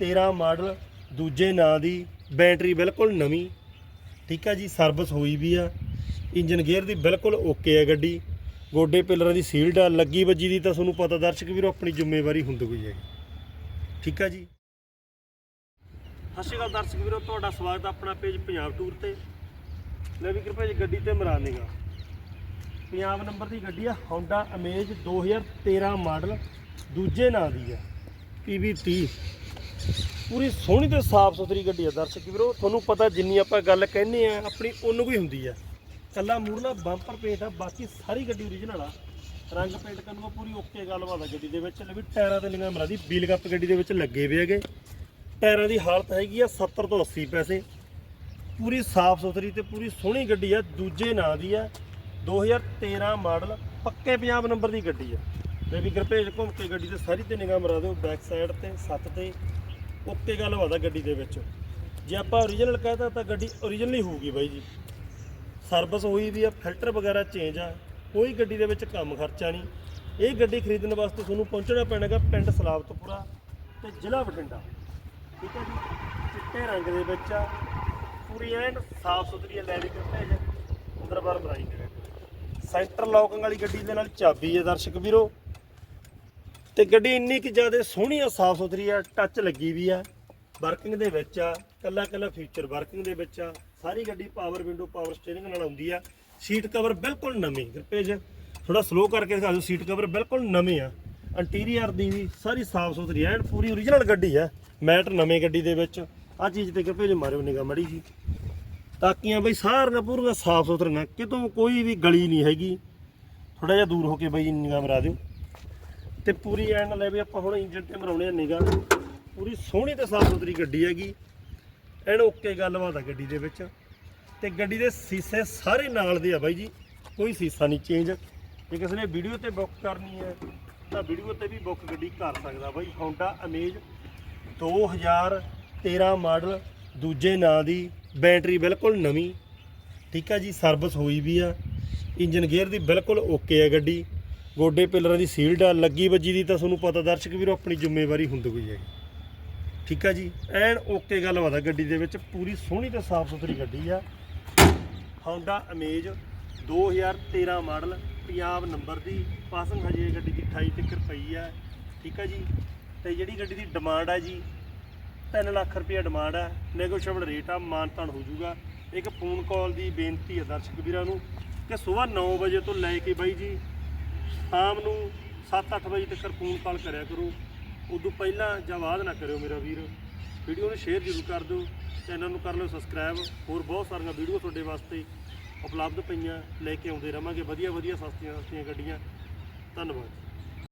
2013 model, ਦੂਜੇ ਨਾਂ ਦੀ battery ਬਿਲਕੁਲ ਨਵੀਂ। ਠੀਕ ਆ ਜੀ, ਸਰਵਿਸ ਹੋਈ ਵੀ ਆ। ਇੰਜਨ ਗੇਅਰ ਦੀ ਬਿਲਕੁਲ ਓਕੇ ਆ ਗੱਡੀ। ਗੋਡੇ ਪਿਲਰਾਂ ਦੀ ਸੀਲਡ ਆ ਲੱਗੀ ਵੱਜੀ ਦੀ ਤਾਂ ਤੁਹਾਨੂੰ ਪਤਾ ਦਰਸ਼ਕ ਵੀਰੋ, ਆਪਣੀ ਜ਼ਿੰਮੇਵਾਰੀ ਹੁੰਦੀ ਹੋਈ ਹੈ ਠੀਕ ਆ ਜੀ। ਸਤਿ ਸ਼੍ਰੀ ਅਕਾਲ ਦਰਸ਼ਕ ਵੀਰੋ, ਤੁਹਾਡਾ ਸਵਾਗਤ ਹੈ ਆਪਣਾ ਪੇਜ ਪੰਜਾਬ ਟੂਰ ਤੇ। ਲੈ ਵੀ ਕਿਰਪਾ ਜੀ, ਗੱਡੀ ਤੇ ਮਰਾਨੇਗਾ ਪੰਜਾਬ ਨੰਬਰ ਦੀ ਗੱਡੀ ਆ, Honda Amaze 2013 ਮਾਡਲ, ਦੂਜੇ ਨਾਂ ਦੀ ਆ। PV30 ਪੂਰੀ ਸੋਹਣੀ ਤੇ ਸਾਫ਼ ਸੁਥਰੀ ਗੱਡੀ ਆ ਦਰਸ਼ਕ ਵੀਰੋ। ਤੁਹਾਨੂੰ ਪਤਾ ਜਿੰਨੀ ਆਪਾਂ ਗੱਲ ਕਹਿੰਦੇ ਆ, ਆਪਣੀ ਉਹਨੂੰ ਵੀ ਹੁੰਦੀ ਆ। ਕੱਲਾ ਮੂਰਲਾ ਬੰਪਰ ਪੇਂਟ ਆ, ਬਾਕੀ ਸਾਰੀ ਗੱਡੀ ਓਰੀਜਨਲ ਆ। ਰੰਗ ਪੇਂਟ ਕਰਨ ਨੂੰ ਪੂਰੀ ਓਕੇ ਗੱਲਬਾਤ ਆ ਗੱਡੀ ਦੇ ਵਿੱਚ। ਲੈ ਵੀ ਟਾਇਰਾਂ ਤੇ ਲਿੰਗਾ ਮਰਾ ਦੀ ਵੀਲ ਕੱਪ ਗੱਡੀ ਦੇ ਵਿੱਚ ਲੱਗੇ ਹੋਏ ਹੈਗੇ। ਟਾਇਰਾਂ ਦੀ ਹਾਲਤ ਹੈਗੀ ਆ 70 ਤੋਂ 80 ਪੈਸੇ। ਪੂਰੀ ਸਾਫ਼ ਸੁਥਰੀ ਤੇ ਪੂਰੀ ਸੋਹਣੀ ਗੱਡੀ ਆ, ਦੂਜੇ ਨਾਂ ਦੀ ਆ। 2013 ਮਾਡਲ, ਪੱਕੇ ਪੰਜਾਬ ਨੰਬਰ ਦੀ ਗੱਡੀ ਆ। ਲੈ ਵੀ ਗਰਪੇਜ ਘੁੰਮ ਕੇ ਗੱਡੀ ਤੇ ਸਾਰੀ ਤੇ ਨਿਗਾਹ ਮਰਾ ਦਿਓ ਬੈਕ ਸਾਈਡ ਤੇ, ਸੱਤ ਤੇ। ਓਕੇ ਗੱਲ ਆ ਗੱਡੀ ਦੇ ਵਿੱਚ। ਜੇ ਆਪਾਂ ਓਰੀਜਨਲ ਕਹਤਾ ਤਾਂ ਗੱਡੀ ਓਰੀਜਨਲ ਹੀ ਹੋਊਗੀ ਬਾਈ ਜੀ। ਸਰਵਿਸ ਹੋਈ ਵੀ ਆ ਫਿਲਟਰ ਵਗੈਰਾ ਚੇਂਜ ਆ, ਕੋਈ ਗੱਡੀ ਦੇ ਵਿੱਚ ਕੰਮ ਖਰਚਾ ਨਹੀਂ। ਇਹ ਗੱਡੀ ਖਰੀਦਣ ਵਾਸਤੇ ਤੁਹਾਨੂੰ ਪਹੁੰਚਣਾ ਪੈਣਾਗਾ ਪਿੰਡ ਸਲਾਬਤਪੁਰਾ ਤੇ ਜ਼ਿਲ੍ਹਾ ਬਠਿੰਡਾ। ਠੀਕ ਹੈ ਜੀ? ਚਿੱਟੇ ਰੰਗ ਦੇ ਵਿੱਚ ਆ, ਪੂਰੀ ਐਨ ਸਾਫ਼ ਸੁਥਰੀ ਆ ਲੈ ਵੀ ਅੰਦਰ ਬਾਹਰ ਬਣਾਈ ਸੈਂਟਰ ਲੌਕਿੰਗ ਵਾਲੀ ਗੱਡੀ ਦੇ ਨਾਲ ਚਾਬੀ ਹੈ ਦਰਸ਼ਕ ਵੀਰੋ। ਤੇ ਗੱਡੀ ਇੰਨੀ ਕਿ ਜ਼ਿਆਦਾ ਸੋਹਣੀ ਆ, ਸਾਫ਼ ਸੁਥਰੀ ਆ ਟੱਚ ਲੱਗੀ ਵੀ ਆ। ਵਰਕਿੰਗ ਦੇ ਵਿੱਚ ਆ ਕੱਲਾ ਕੱਲਾ ਫੀਚਰ ਵਰਕਿੰਗ ਦੇ ਵਿੱਚ ਆ। ਸਾਰੀ ਗੱਡੀ ਪਾਵਰ ਵਿੰਡੋ ਪਾਵਰ ਸਟੀਅਰਿੰਗ ਨਾਲ ਆਉਂਦੀ ਆ। ਸੀਟ ਕਵਰ ਬਿਲਕੁਲ ਨਵੇਂ ਗਰਪੇਜ ਥੋੜਾ ਸਲੋ ਕਰਕੇ ਦਿਖਾ ਦਿਓ ਸੀਟ ਕਵਰ ਬਿਲਕੁਲ ਨਵੇਂ ਆ। ਇੰਟੀਰੀਅਰ ਦੀ ਵੀ ਸਾਰੀ ਸਾਫ਼ ਸੁਥਰੀ ਐਂਡ ਪੂਰੀ ਓਰੀਜਨਲ ਗੱਡੀ ਆ। ਮੈਟ ਨਵੇਂ ਗੱਡੀ ਦੇ ਵਿੱਚ। ਆ ਚੀਜ਼ ਤੇ ਗਰਪੇਜ ਮਾਰਿਓ ਨਿਗਾ ਮੜੀ ਜੀ। ਤਾਕੀਆਂ ਬਈ ਸਾਰੀਆਂ ਪੂਰੀਆਂ ਸਾਫ਼ ਸੁਥਰੀਆਂ ਕਿਤੋਂ ਕੋਈ ਵੀ ਗਲੀ ਨਹੀਂ ਹੈਗੀ। ਥੋੜਾ ਜਿਹਾ ਦੂਰ ਹੋ ਕੇ ਬਈ ਨਿਗਾ ਮਰਾ ਦਿਓ। ਤੇ ਪੂਰੀ ਐਨ ਲੈ ਵੀ ਆਪਾਂ ਹੁਣ ਇੰਜਨ ਤੇ ਮਰਾਉਣੇ ਆ ਨਿਗਾ ਪੂਰੀ ਸੋਹਣੀ ਤੇ ਸਾਫ਼ ਸੁਥਰੀ ਗੱਡੀ ਹੈਗੀ। ਐਨ ਓਕੇ ਗੱਲਬਾਤ ਆ ਗੱਡੀ ਦੇ ਵਿੱਚ। ਤੇ ਗੱਡੀ ਦੇ ਸੀਸੇ ਸਾਰੇ ਨਾਲ ਦੇ ਆ ਬਾਈ ਜੀ। ਕੋਈ ਸੀਸਾ ਨਹੀਂ ਚੇਂਜ ਜੇ ਕਿਸੇ ਨੇ ਵੀਡੀਓ ਤੇ ਬੁੱਕ ਕਰਨੀ ਹੈ, ਤਾਂ ਵੀਡੀਓ ਤੇ ਵੀ ਬੁੱਕ ਗੱਡੀ ਕਰ ਸਕਦਾ ਬਾਈ। Honda Amaze 2013 ਮਾਡਲ, ਦੂਜੇ ਨਾਂ ਦੀ ਬੈਟਰੀ ਬਿਲਕੁਲ ਨਵੀਂ। ਠੀਕ ਆ ਜੀ ਸਰਵਿਸ ਹੋਈ ਵੀ ਆ। ਇੰਜਨ ਗੇਅਰ ਦੀ ਬਿਲਕੁਲ ਓਕੇ ਆ ਗੱਡੀ। ਗੋਡੇ ਪਿਲਰਾਂ ਦੀ ਸੀਲਡ ਆ ਲੱਗੀ ਵੱਜੀ ਦੀ ਤਾਂ ਤੁਹਾਨੂੰ ਪਤਾ ਦਰਸ਼ਕ ਵੀਰੋ ਆਪਣੀ ਜ਼ਿੰਮੇਵਾਰੀ ਹੁੰਦੀ ਹੋਈ ਹੈ ਠੀਕ ਆ ਜੀ? ਐਨ ਓਕੇ ਗੱਲ ਆ ਗੱਡੀ ਦੇ ਵਿੱਚ, ਪੂਰੀ ਸੋਹਣੀ ਤੇ ਸਾਫ਼ ਸੁਥਰੀ ਗੱਡੀ ਆ। Honda Amaze 2013 model, Punjab number ਦੀ ਪਾਸਿੰਗ ਹਜੇ ਗੱਡੀ ਦੀ 28 ਤੱਕ ਪਈ ਆ। ਠੀਕ ਆ ਜੀ? ਤੇ ਜਿਹੜੀ ਗੱਡੀ ਦੀ ਡਿਮਾਂਡ ਆ ਜੀ 3 ਲੱਖ ਰੁਪਏ ਡਿਮਾਂਡ ਹੈ ਨੈਗੋਸ਼ੀਏਬਲ ਰੇਟ ਆ, ਮਾਨਤਾਨ ਹੋ ਜਾਊਗਾ। ਇੱਕ ਫੋਨ ਕਾਲ ਦੀ ਬੇਨਤੀ ਹੈ ਦਰਸ਼ਕ ਵੀਰਾਂ ਨੂੰ ਕਿ ਸਵੇਰ 9 ਵਜੇ ਤੋਂ ਲੈ ਕੇ ਬਾਈ ਜੀ ਸ਼ਾਮ ਨੂੰ 7-8 ਵਜੇ ਤੱਕ ਫੋਨ ਕਾਲ ਕਰਿਆ ਕਰੋ। ਉਦੋਂ ਪਹਿਲਾਂ ਜਾਂ ਬਾਅਦ ਨਾ ਕਰਿਓ ਮੇਰਾ ਵੀਰ। ਵੀਡੀਓ ਨੂੰ ਸ਼ੇਅਰ ਜ਼ਰੂਰ ਕਰ ਦਿਓ। ਚੈਨਲ ਨੂੰ ਕਰ ਲਿਓ ਸਬਸਕ੍ਰਾਈਬ ਹੋਰ ਬਹੁਤ ਸਾਰੀਆਂ ਵੀਡੀਓ ਤੁਹਾਡੇ ਵਾਸਤੇ ਉਪਲਬਧ ਪਈਆਂ। ਲੈ ਕੇ ਆਉਂਦੇ ਰਵਾਂਗੇ। ਵਧੀਆ ਵਧੀਆ ਸਸਤੀਆਂ ਸਸਤੀਆਂ ਗੱਡੀਆਂ। ਧੰਨਵਾਦ।